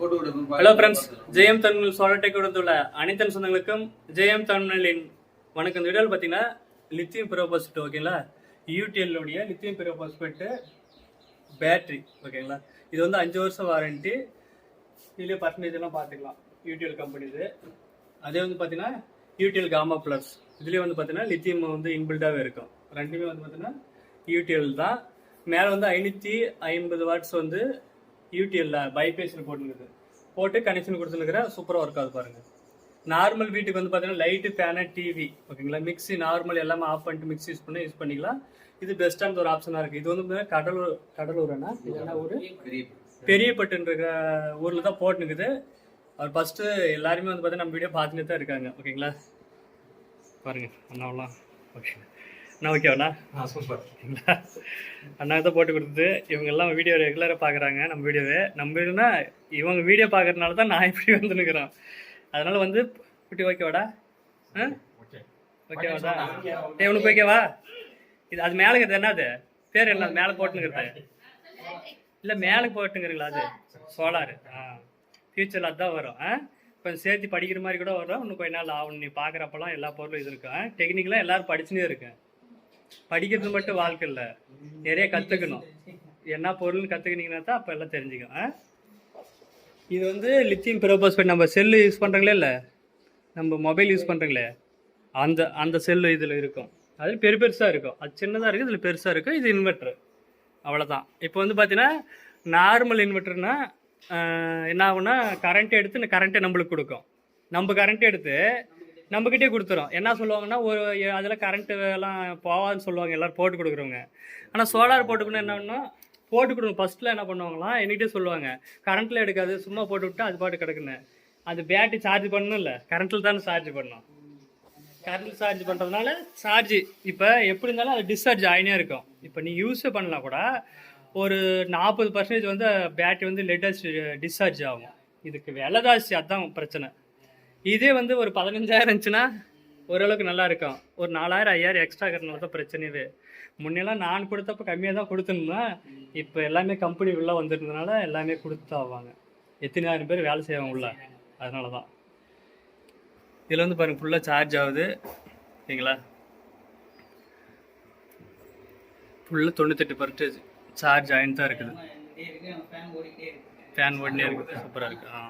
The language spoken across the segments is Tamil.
ஹலோ ஃப்ரெண்ட்ஸ் ஜெயம் தமிழ் சோழட்டை கொடுத்துள்ள அனைத்து சொந்தங்களுக்கும் ஜெயம் தமிழின் வணக்கம். இந்த வீடியோவில் பார்த்தீங்கன்னா லித்தியம் பெரோபாஸ்பேட் ஓகேங்களா யூடிஎல்லுடைய லித்தியம் பெரோபாஸ்பேட்டு பேட்ரி ஓகேங்களா இது வந்து அஞ்சு வருஷம் வாரண்டி இதுலேயே பர்சன்டேஜ்லாம் பார்த்துக்கலாம். யூடிஎல் கம்பெனி இது. அதே வந்து பார்த்தீங்கன்னா யூடிஎல் காமா ப்ளஸ் இதுலேயே வந்து பார்த்தீங்கன்னா லித்தியம் வந்து இன்பில்டாகவே இருக்கும். ரெண்டுமே வந்து பார்த்தீங்கன்னா யூடிஎல் தான். மேலே வந்து ஐநூற்றி ஐம்பது வாட்ஸ் வந்து யூடிஎல்ல பைபேஸில் போட்டுருக்குது போட்டு கனெக்ஷன் கொடுத்துருக்குறேன் சூப்பராக ஒர்க் ஆகுது பாருங்க. நார்மல் வீட்டுக்கு வந்து பார்த்தீங்கன்னா லைட்டு ஃபேனு டிவி ஓகேங்களா மிக்ஸி நார்மல் எல்லாமே ஆஃப் பண்ணிட்டு மிக்ஸி யூஸ் பண்ணி யூஸ் பண்ணிக்கலாம். இது பெஸ்ட்டான ஒரு ஆப்ஷனாக இருக்குது இது வந்து பார்த்தீங்கன்னா கடலூர் கடலூர்னா? இல்லைன்னா ஒரு ஊர் பெரியப்பட்டுன்ற ஊரில் தான் போட்டுனுக்குது அவர் ஃபஸ்ட்டு எல்லாருமே வந்து பார்த்தீங்கன்னா நம்ம வீடியோ பார்த்துட்டு தான் இருக்காங்க. ஓகேங்களா பாருங்க அண்ணாவெல்லாம் ஓகே அண்ணா ஓகேவாண்ணா சூப்பர் அண்ணா தான் போட்டு கொடுத்தது இவங்க எல்லாம் வீடியோ ரெகுலராக பார்க்குறாங்க நம்ம வீடியோவை நம்ம வீடியோனா இவங்க வீடியோ பார்க்கறதுனால தான் நான் இப்படி வந்து நிற்கிறேன் அதனால வந்து குட்டி ஓகேவாடா ஆ? ஓகே ஓகேவாடா ஏ உனக்கு ஓகேவா இது அது மேலே இருக்கிறது என்னது பேர் என்ன? மேலே போட்டுங்கிறது இல்லை மேலே போட்டுங்கிறீங்களா அது? சோலார். ஆ. ஃபியூச்சரில் அதுதான் வரும். ஆ? கொஞ்சம் சேர்த்து படிக்கிற மாதிரி கூட வரும். இன்னும் கொஞ்ச நாள் ஆகும். நீ பார்க்குறப்பெல்லாம் எல்லா பொருளும் இது இருக்கும். டெக்னிக்கலாக எல்லாரும் படிச்சுனே இருக்கேன். படிக்கிறது மட்டும் வாழ்க்கை இல்லை. நிறைய கற்றுக்கணும் என்ன பொருள்னு கற்றுக்கினீங்கன்னா தான் அப்போ எல்லாம் தெரிஞ்சுக்கும். இது வந்து லித்தியம் பெரோபாஸ்பேட் நம்ம செல்லு யூஸ் பண்ணுறங்களே இல்லை? நம்ம மொபைல் யூஸ் பண்ணுறங்களே அந்த அந்த செல்லு இதில் இருக்கும். அது பெரு பெருசாக இருக்கும். அது சின்னதாக இருக்குது இதில் பெருசாக இருக்கும். இது இன்வெர்ட்ரு அவ்வளோதான் இப்போ வந்து பார்த்தீங்கன்னா நார்மல் இன்வெர்ட்டர்னா என்ன ஆகுனா கரண்ட் எடுத்து இந்த கரண்ட்டை நம்மளுக்கு கொடுக்கும். நம்ம கரண்ட் எடுத்து நம்மக்கிட்டே கொடுத்துரும். என்ன சொல்லுவாங்கன்னா ஒரு அதில் கரண்ட்டு எல்லாம் போகாதுன்னு சொல்லுவாங்க எல்லோரும் போட்டு கொடுக்குறவங்க. ஆனால் சோலார் போட்டுக்கணும் என்ன போட்டு கொடுங்க ஃபஸ்ட்டில் என்ன பண்ணுவாங்களாம் என்கிட்டே சொல்லுவாங்க. கரண்ட்டில் எடுக்காது சும்மா போட்டு விட்டா அது பாட்டு கிடக்குன்னு. அது பேட்டரி சார்ஜ் பண்ணணும் இல்லை கரண்ட்டில் தானே சார்ஜ் பண்ணணும். கரண்ட் சார்ஜ் பண்ணுறதுனால சார்ஜ் இப்போ எப்படி இருந்தாலும் அது டிஸ்சார்ஜ் ஆகினே இருக்கும். இப்போ நீ யூஸே பண்ணலாம் கூட ஒரு நாற்பது பர்சன்டேஜ் வந்து பேட்டரி வந்து லெட்டஸ்ட் டிஸ்சார்ஜ் ஆகும். இதுக்கு விலை ஜாஸ்தி அதுதான் பிரச்சனை. இதே வந்து ஒரு பதினஞ்சாயிரம் இருந்துச்சுன்னா ஓரளவுக்கு நல்லா இருக்கும். ஒரு நாலாயிரம் ஐயாயிரம் எக்ஸ்ட்ரா இருக்கிறனால தான் பிரச்சனையே முன்னெல்லாம் நான் கொடுத்தப்ப கம்மியாக தான் கொடுத்துருந்தேன். இப்போ எல்லாமே கம்பெனி உள்ள வந்துருந்ததுனால எல்லாமே கொடுத்து ஆவாங்க. எத்தனாயிரம் பேர் வேலை செய்வாங்க உள்ள. அதனால தான் இதில் வந்து பாருங்க ஃபுல்லாக சார்ஜ் ஆகுது. ஓகேங்களா ஃபுல்லாக தொண்ணூத்தெட்டு பர்சன்டேஜ் சார்ஜ் ஆகிட்டு தான் இருக்குது. ஃபேன் ஓடினே இருக்குது. சூப்பராக இருக்குது ஆ.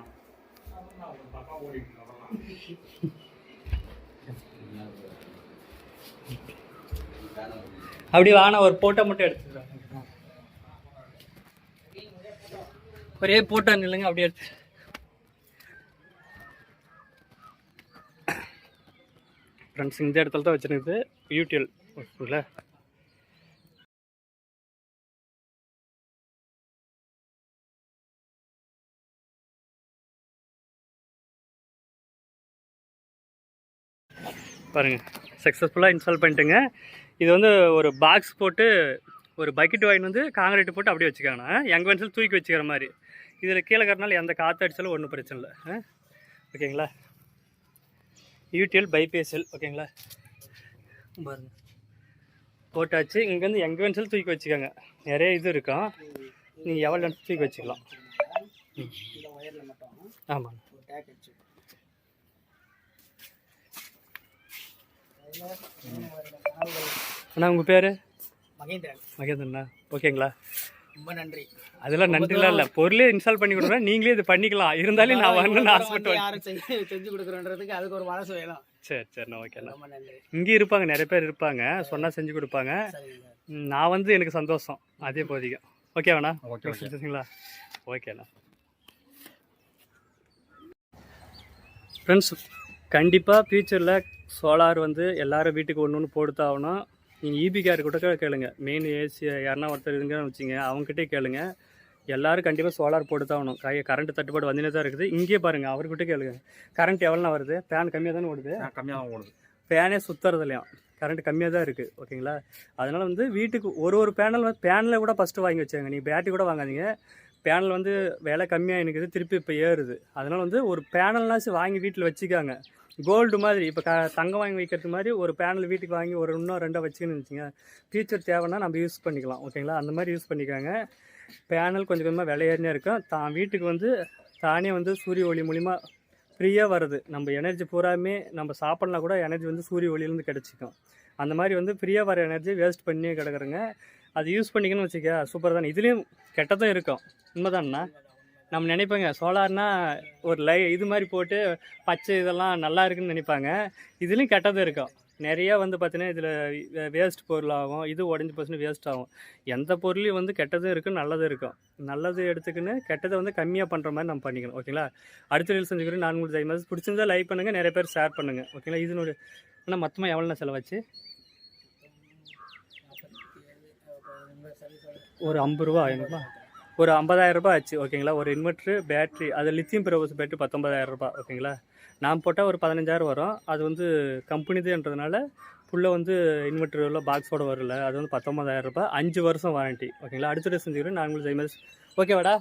அப்படி வாங்க ஒரு போட்டோ மட்டும் எடுத்துக்கிறோம் ஒரே போட்டோ நில்லுங்க அப்படியே எடுத்து. ஃப்ரெண்ட்ஸ் இந்த இடத்துல தான் வச்சுருக்குது யூடிஎல் ஓகேங்களா பாருங்கள் சக்ஸஸ்ஃபுல்லாக இன்ஸ்டால் பண்ணிட்டுங்க. இது வந்து ஒரு பாக்ஸ் போட்டு ஒரு பக்கெட் வாங்கி வந்து காங்கிரீட் போட்டு அப்படியே வச்சுக்காங்கண்ணா எங்கள் வேணும்னு தூக்கி வச்சுக்கிற மாதிரி. இதில் கீழே கறனால எந்த காற்று அடித்தாலும் ஒன்றும் பிரச்சனை இல்லை. ஆ? ஓகேங்களா யூடிஎல் பைபேசல் ஓகேங்களா பாருங்க. போட்டாச்சு. இங்கேருந்து எங்கே வேணும்னு தூக்கி வச்சுக்கோங்க. நிறைய இது இருக்கும். நீங்கள் எவ்வளோ தூக்கி வச்சுக்கலாம். ஆமாம் அண்ணா உங்கள் பேர்? மகேந்திரன். மகேந்திரண்ணா ஓகேங்களா? ரொம்ப நன்றி. அதெல்லாம் நன்றிலாம் இல்லை. பொருளே இன்ஸ்டால் பண்ணி கொடுக்குறேன் நீங்களே இது பண்ணிக்கலாம். இருந்தாலும் நான் வரணும்னு ஆசைப்பட்டு யாரும் செஞ்சு செஞ்சு கொடுக்குறோன்றதுக்கு அதுக்கு ஒரு மனசு வேணும். சரி சரிண்ணா ஓகேண்ணா இங்கே இருப்பாங்க நிறைய பேர் இருப்பாங்க. சொன்னால் செஞ்சு கொடுப்பாங்க. நான் வந்து எனக்கு சந்தோஷம். அதே போதிக்கும் ஓகேவாண்ணா ஓகே, ஓகே. சரிங்களா ஓகேண்ணா ஃப்ரெண்ட்ஸ் கண்டிப்பாக ஃப்யூச்சரில் சோலார் வந்து எல்லாரும் வீட்டுக்கு ஒன்று ஒன்று ஆகணும் நீங்கள் இபி கேர் கூட கேளுங்க. மெயின் ஏசி யாருன்னா ஒருத்தர் இருங்கன்னு வச்சுங்க அவங்ககிட்டே கேளுங்க. எல்லாரும் கண்டிப்பாக சோலார் போட்டு தான் ஆகணும் கை கரண்ட் தட்டுப்பாடு வந்துனே தான் இருக்குது. இங்கேயே பாருங்கள் அவர்கிட்ட கேளுங்க. கரண்ட் எவ்வளோண்ணா வருது? ஃபேன் கம்மியாக தானே ஓடுது? கம்மியாக ஓடுது. ஃபேனே சுற்றுறது இல்லையா கரண்ட் கம்மியாக தான் இருக்குது ஓகேங்களா? அதனால் வந்து வீட்டுக்கு ஒரு ஒரு பேனல் வந்து பேனலை கூட ஃபஸ்ட்டு வாங்கி வச்சாங்க நீங்கள் பேட்டரி கூட வாங்காதீங்க. பேனல் வந்து விலை கம்மியாக இருக்குது திருப்பி இப்போ ஏறுது. அதனால் வந்து ஒரு பேனல்னாச்சும் வாங்கி வீட்டில் வச்சுக்காங்க. கோல்டு மாதிரி இப்போ க தங்கம் வாங்கி வைக்கிறது மாதிரி ஒரு பேனல் வீட்டுக்கு வாங்கி ஒரு இன்னும் ரெண்டாக வச்சுக்கணும்னு வச்சுங்க ஃபியூச்சர் தேவைன்னா நம்ம யூஸ் பண்ணிக்கலாம் ஓகேங்களா அந்த மாதிரி யூஸ் பண்ணிக்கோங்க. பேனல் கொஞ்சம் கொஞ்சமாக விலையேறினே இருக்கும். தான் வீட்டுக்கு வந்து தானே வந்து சூரிய ஒளி மூலிமா ஃப்ரீயாக வருது. நம்ம எனர்ஜி பூராமே நம்ம சாப்பிட்லாம் கூட எனர்ஜி வந்து சூரிய ஒளியிலேருந்து கிடச்சிக்கும். அந்த மாதிரி வந்து ஃப்ரீயாக வர எனர்ஜி வேஸ்ட் பண்ணியே கிடக்குறேங்க. அது யூஸ் பண்ணிக்கணும்னு வச்சுக்க சூப்பர் தானே. இதுலேயும் கெட்டதும் இருக்கும். உண்மைதானண்ணா நம்ம நினைப்போங்க சோலார்னா ஒரு லை இது மாதிரி போட்டு பச்சை இதெல்லாம் நல்லா இருக்குன்னு நினைப்பாங்க. இதுலேயும் கெட்டதும் இருக்கும். நிறையா வந்து பார்த்தீங்கன்னா இதில் வேஸ்ட் பொருள் ஆகும். இது உடஞ்சி போச்சுன்னு வேஸ்ட் ஆகும். எந்த பொருளையும் வந்து கெட்டதும் இருக்கும் நல்லதும் இருக்கும். நல்லது எடுத்துக்கின்னு கெட்டதை வந்து கம்மியாக பண்ணுற மாதிரி நம்ம பண்ணிக்கணும். ஓகேங்களா? அடுத்த ரீல் செஞ்சுக்கிறோம் நான் உங்களுக்கு டைம் பிடிச்சிருந்தா லைக் பண்ணுங்கள் நிறைய பேர் ஷேர் பண்ணுங்கள் ஓகேங்களா? இதனுடைய ஆனால் மொத்தமாக எவ்வளோ செலவாச்சு? ஒரு ஐம்பது ரூபா ஆயிடுங்களா ஒரு ஐம்பதாயிரம் ரூபாய் ஆச்சு ஓகேங்களா? ஒரு இன்வெர்ட்ரு பேட்ரி அது லித்தியம் பெரோஸ் பேட்டரி பத்தொன்பதாயிரம் ரூபாய் ஓகேங்களா? நான் போட்டால் ஒரு பதினஞ்சாயிரம் வரும். அது வந்து கம்பெனிதுன்றதுனால ஃபுல்லாக வந்து இன்வெர்ட்ரு உள்ள பாக்ஸோட வரல. அது வந்து பத்தொன்பதாயிரம் ரூபாய் அஞ்சு வருஷம் வாரண்ட்டி ஓகேங்களா? அடுத்த செஞ்சுக்கிறேன். நான் உங்களுக்கு ஜெய்மஸ் ஓகேவாடா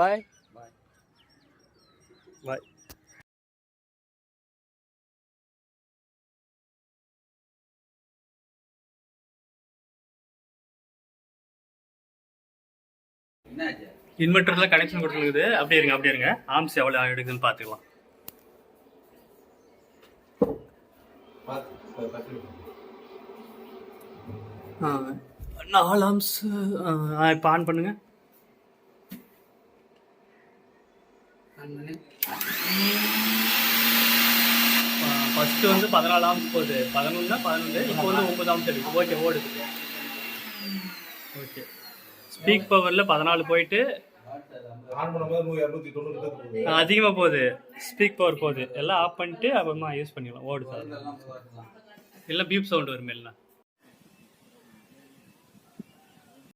பாய் பாய் என்னாச்சு இன்வெர்டர்ல கனெக்ஷன் கொடுத்துருக்குது. அப்படியே இருங்க அப்படியே இருங்க. ஆம்ஸ் எவ்வளோ எடுக்குதுன்னு பார்த்துக்கலாம். நாலு ஆம்ஸ் இப்போ ஆன் பண்ணுங்க. ஃபர்ஸ்ட் வந்து பதினாலு ஆம்ஸ் போகுது. பதினொன்று பதினொன்று இப்போ வந்து ஒன்பது ஆம்ஸ் எடுக்கு ஓகே ஓடுது ஓகே ஸ்பீக் பவரில் பதினாலு போயிட்டு. அதிகமாக போகுது. ஸ்பீக் பவர் போகுது. எல்லாம் ஆஃப் பண்ணிட்டு அப்புறமா யூஸ் பண்ணிக்கலாம் ஓடுது இல்லை பீப் சவுண்ட் வரும் எல்லாம்